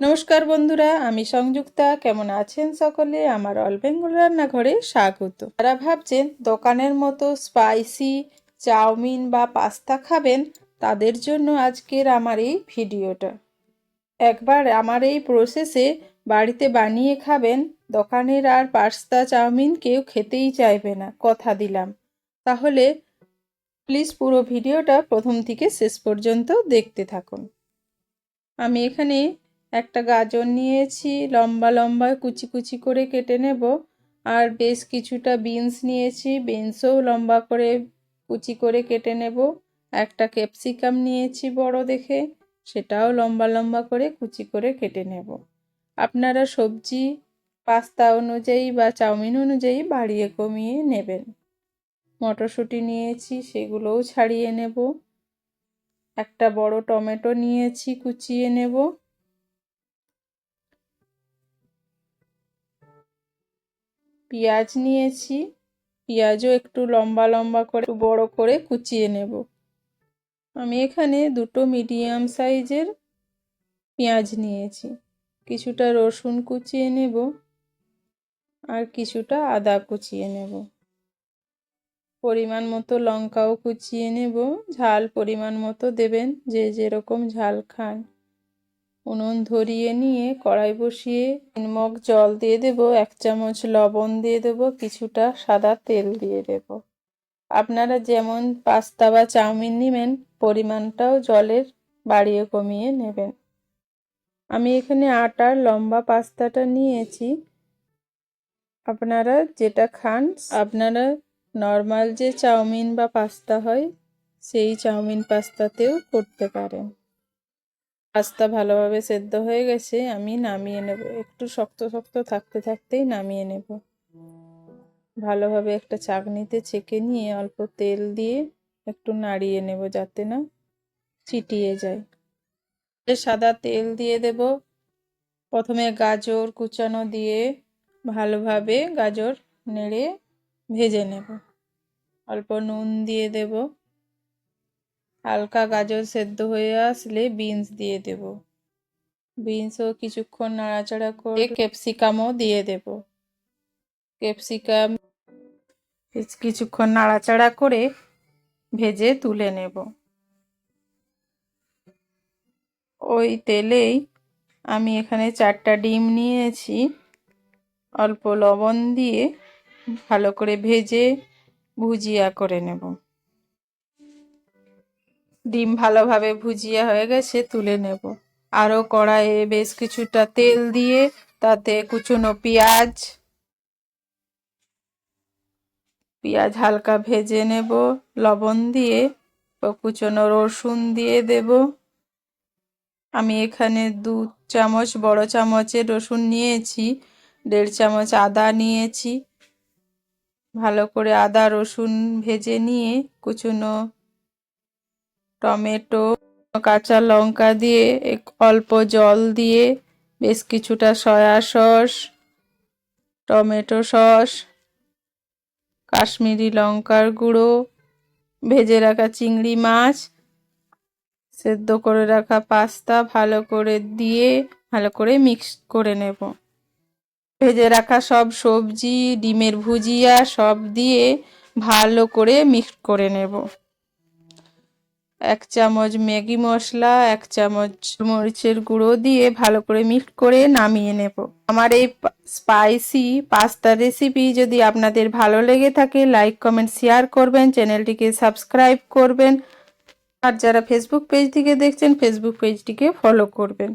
নমস্কার বন্ধুরা, আমি সংযুক্তা। কেমন আছেন সকলে? আমার অল বেঙ্গল রান্নাঘরে স্বাগত। যারা ভাবছেন দোকানের মতো স্পাইসি চাউমিন বা পাস্তা খাবেন, তাদের জন্য আজকের আমার এই ভিডিওটা। একবার আমার এই প্রসেসে বাড়িতে বানিয়ে খাবেন, দোকানের আর পাস্তা চাউমিন কেউ খেতেই চাইবে না, কথা দিলাম। তাহলে প্লিজ পুরো ভিডিওটা প্রথম থেকে শেষ পর্যন্ত দেখতে থাকুন। আমি এখানে একটা গাজর নিয়েছি, লম্বা লম্বা কুচি কুচি করে কেটে নেব। আর বেশ কিছুটা বিনস নিয়েছি, বিনসও লম্বা করে কুচি করে কেটে নেব। একটা ক্যাপসিকাম নিয়েছি বড় দেখে, সেটাও লম্বা লম্বা করে কুচি করে কেটে নেব। আপনারা সবজি, পাস্তা অনুযায়ী বা চাউমিন অনুযায়ী বাড়িয়ে কমিয়ে নেবেন। মটরশুঁটি নিয়েছি, সেগুলোও ছাড়িয়ে নেব। একটা বড় টমেটো নিয়েছি, কুচিয়ে নেব। পেঁয়াজ নিয়েছি। পেঁয়াজও একটু লম্বা লম্বা করে বড় করে কুচিয়ে নেব। আমি এখানে দুটো মিডিয়াম সাইজের পেঁয়াজ নিয়েছি। কিছুটা রসুন কুচিয়ে নেব আর কিছুটা আদা কুচিয়ে নেব। পরিমাণ মতো লঙ্কাও কুচিয়ে নেব। ঝাল পরিমাণ মতো দেবেন, যে যেরকম ঝাল খান। উনুন ধরিয়ে নিয়ে কড়াই বসিয়ে তিন মগ জল দিয়ে দেব, এক চামচ লবণ দিয়ে দেব, কিছুটা সাদা তেল দিয়ে দেব। আপনারা যেমন পাস্তা বা চাউমিন নেবেন, পরিমাণটাও জলের বাড়িয়ে কমিয়ে নেবেন। আমি এখানে আটার লম্বা পাস্তাটা নিয়েছি। আপনারা যেটা খান, আপনারা নর্মাল যে চাউমিন বা পাস্তা হয়, সেই চাউমিন পাস্তাতেও করতে পারেন। পাস্তা ভালোভাবে সেদ্ধ হয়ে গেছে, আমি নামিয়ে নেব। একটু শক্ত শক্ত থাকতে থাকতেই নামিয়ে নেব। ভালোভাবে একটা চাকনিতে ছেঁকে নিয়ে অল্প তেল দিয়ে একটু নাড়িয়ে নেব যাতে না চিটিয়ে যায়। সাদা তেল দিয়ে দেব। প্রথমে গাজর কুচানো দিয়ে ভালোভাবে গাজর নেড়ে ভেজে নেব। অল্প নুন দিয়ে দেব। হালকা গাজর সেদ্ধ হয়ে আসলে বিনস দিয়ে দেব। বিনসও কিছুক্ষণ নাড়াচাড়া করে ক্যাপসিকামও দিয়ে দেব। ক্যাপসিকাম কিছুক্ষণ নাড়াচাড়া করে ভেজে তুলে নেব। ওই তেলেই আমি এখানে চারটা ডিম নিয়েছি। অল্প লবণ দিয়ে ভালো করে ভেজে ভুজিয়া করে নেব। ডিম ভালোভাবে ভুজিয়া হয়ে গেছে, তুলে নেব। আরও কড়াইয়ে বেশ কিছুটা তেল দিয়ে তাতে কুচনো পেঁয়াজ পেঁয়াজ হালকা ভেজে নেব, লবণ দিয়ে কুচনো রসুন দিয়ে দেব। আমি এখানে দু চামচ বড় চামচের রসুন নিয়েছি, দেড় চামচ আদা নিয়েছি। ভালো করে আদা রসুন ভেজে নিয়ে কুচুনো টমেটো, কাঁচা লঙ্কা দিয়ে অল্প জল দিয়ে, বেশ কিছুটা soya sauce, tomato sauce, Kashmiri লঙ্কার গুঁড়ো, ভেজে রাখা চিংড়ি মাছ, সেদ্ধ করে রাখা পাস্তা ভালো করে দিয়ে, ভালো করে মিক্স করে নেব। ভেজে রাখা সব সবজি, ডিমের ভুজিয়া সব দিয়ে ভালো করে মিক্স করে নেব। এক চামচ ম্যাগি মশলা, এক চামচ মরিচের গুঁড়ো দিয়ে ভালো করে মিক্স করে নামিয়ে নেব। আমার এই স্পাইসি পাস্তা রেসিপি যদি আপনাদের ভালো লেগে থাকে লাইক কমেন্ট শেয়ার করবেন, চ্যানেলটিকে সাবস্ক্রাইব করবেন। আর যারা ফেসবুক পেজ থেকে দেখছেন ফেসবুক পেজটিকে ফলো করবেন।